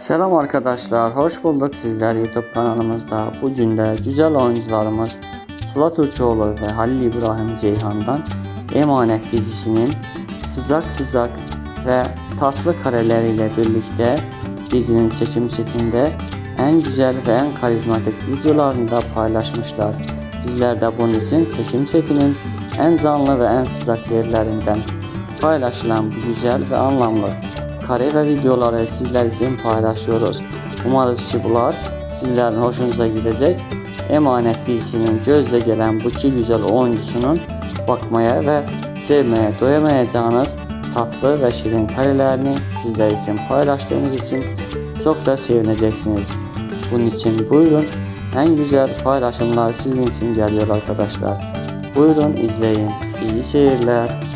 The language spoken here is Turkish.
Selam arkadaşlar, hoş bulduk sizler YouTube kanalımızda. Bugün de güzel oyuncularımız Sıla Türkoğlu ve Halil İbrahim Ceyhan'dan Emanet dizisinin sıcak sıcak ve tatlı kareleriyle birlikte dizinin çekim setinde en güzel ve en karizmatik videolarını da paylaşmışlar. Bizler de bunun için çekim setinin en canlı ve en sıcak yerlerinden paylaşılan bu güzel ve anlamlı kare videoları sizler için paylaşıyoruz. Umarız ki bunlar sizlerin hoşunuza gidecek. Emanet dizisinin gözle gelen bu iki güzel oyuncusunun bakmaya ve sevmeye doyamayacağınız tatlı ve şirin karelerini sizler için paylaştığımız için çok da sevineceksiniz. Bunun için buyurun en güzel paylaşımlar sizin için geliyor arkadaşlar. Buyurun izleyin. İyi seyirler.